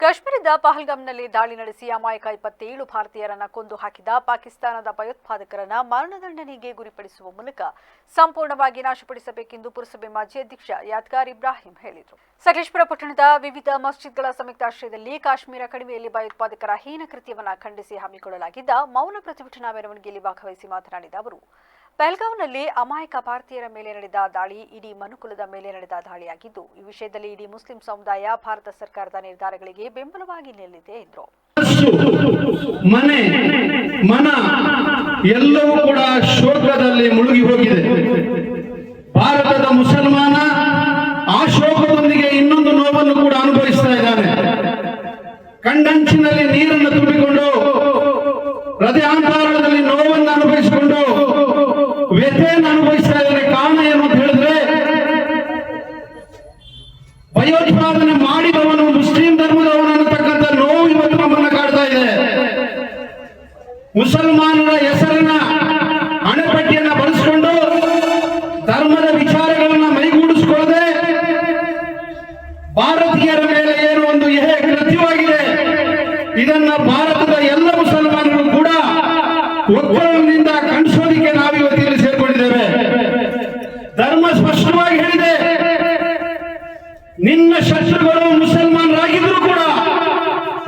ಕಾಶ್ಮೀರದ ಪಹಲ್ಗಾಮ್ನಲ್ಲಿ ದಾಳಿ ನಡೆಸಿ ಅಮಾಯಕ ಇಪ್ಪತ್ತೇಳು ಭಾರತೀಯರನ್ನ ಕೊಂದು ಹಾಕಿದ ಪಾಕಿಸ್ತಾನದ ಭಯೋತ್ಪಾದಕರನ್ನ ಮರಣದಂಡನೆಗೆ ಗುರಿಪಡಿಸುವ ಮೂಲಕ ಸಂಪೂರ್ಣವಾಗಿ ನಾಶಪಡಿಸಬೇಕೆಂದು ಪುರಸಭೆ ಮಾಜಿ ಅಧ್ಯಕ್ಷ ಯಾದ್ಗಾರ್ ಇಬ್ರಾಹಿಂ ಹೇಳಿದರು. ಸಕಲೇಶ್ವರ ಪಟ್ಟಣದ ವಿವಿಧ ಮಸ್ಜಿದ್ಗಳ ಸಂಯುಕ್ತಾಶ್ರಯದಲ್ಲಿ ಕಾಶ್ಮೀರ ಕಣಿವೆಯಲ್ಲಿ ಭಯೋತ್ಪಾದಕರ ಹೀನ ಕೃತ್ಯವನ್ನ ಖಂಡಿಸಿ ಹಮ್ಮಿಕೊಳ್ಳಲಾಗಿದ್ದ ಮೌನ ಪ್ರತಿಭಟನಾ ಮೆರವಣಿಗೆಯಲ್ಲಿ ಭಾಗವಹಿಸಿ ಮಾತನಾಡಿದ ಅವರು ಪಹಲ್ಗಾಂವ್ನಲ್ಲಿ ಅಮಾಯಕ ಭಾರತೀಯರ ಮೇಲೆ ನಡೆದ ದಾಳಿ, ಇಡೀ ಮನುಕುಲದ ಮೇಲೆ ನಡೆದ ದಾಳಿಯಾಗಿದ್ದು, ಈ ವಿಷಯದಲ್ಲಿ ಇಡೀ ಮುಸ್ಲಿಂ ಸಮುದಾಯ ಭಾರತ ಸರ್ಕಾರದ ನಿರ್ಧಾರಗಳಿಗೆ ಬೆಂಬಲವಾಗಿ ನಿಲ್ಲಿದೆ ಎಂದರು. ಮನೆ, ಮನ ಎಲ್ಲವೂ ಕೂಡ ಶೋಕದಲ್ಲಿ ಮುಳುಗಿ ಹೋಗಿದೆ. ಭಾರತದ ಮುಸಲ್ಮಾನ ಆ ಶೋಕದೊಂದಿಗೆ ಇನ್ನೊಂದು ನೋವನ್ನು ಕೂಡ ಅನುಭವಿಸ್ತಾ ಇದ್ದಾನೆ. ಕಂಡಂಚಿನಲ್ಲಿ ನೀರನ್ನು ತುಂಬಿಕೊಂಡು ಹೃದಯಾಂತರಾಳದಲ್ಲಿ ನೋವನ್ನು ಅನುಭವಿಸಿಕೊಂಡು ಭಯೋತ್ಪಾದನೆ ಮಾಡಿದವನು ಮುಸ್ಲಿಂ ಧರ್ಮದವನು ಅನ್ನತಕ್ಕಂಥ ನೋವು ಇವತ್ತು ನಮ್ಮನ್ನ ಕಾಡ್ತಾ ಇದೆ. ಮುಸಲ್ಮಾನರ ಹೆಸರನ್ನ ಅಣಪಟ್ಟಿಯನ್ನ ಬಳಸಿಕೊಂಡು ಧರ್ಮದ ವಿಚಾರಗಳನ್ನ ಮೈಗೂಡಿಸಿಕೊಳ್ಳದೆ ಭಾರತೀಯರ ಮೇಲೆ ಏನು ಒಂದು ಏಹೆ ಕೃತ್ಯವಾಗಿದೆ, ಇದನ್ನ ಭಾರತದ ನಿನ್ನ ಶತ್ರುಗಳು ಮುಸಲ್ಮಾನರಾಗಿದ್ರು ಕೂಡ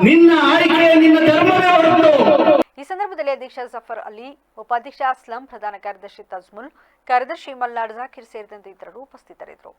ನಿನ್ನ ಆಯ್ಕೆ, ನಿನ್ನ ಧರ್ಮವೇ ಹೊರತು. ಈ ಸಂದರ್ಭದಲ್ಲಿ ಅಧ್ಯಕ್ಷ ಜಫರ್ ಅಲಿ, ಉಪಾಧ್ಯಕ್ಷ ಅಸ್ಲಂ, ಪ್ರಧಾನ ಕಾರ್ಯದರ್ಶಿ ತಜ್ಮುಲ್, ಕಾರ್ಯದರ್ಶಿ ಮಲ್ನಾಡ್, ಜಾಕಿರ್ ಸೇರಿದಂತೆ ಇತರರು ಉಪಸ್ಥಿತರಿದ್ದರು.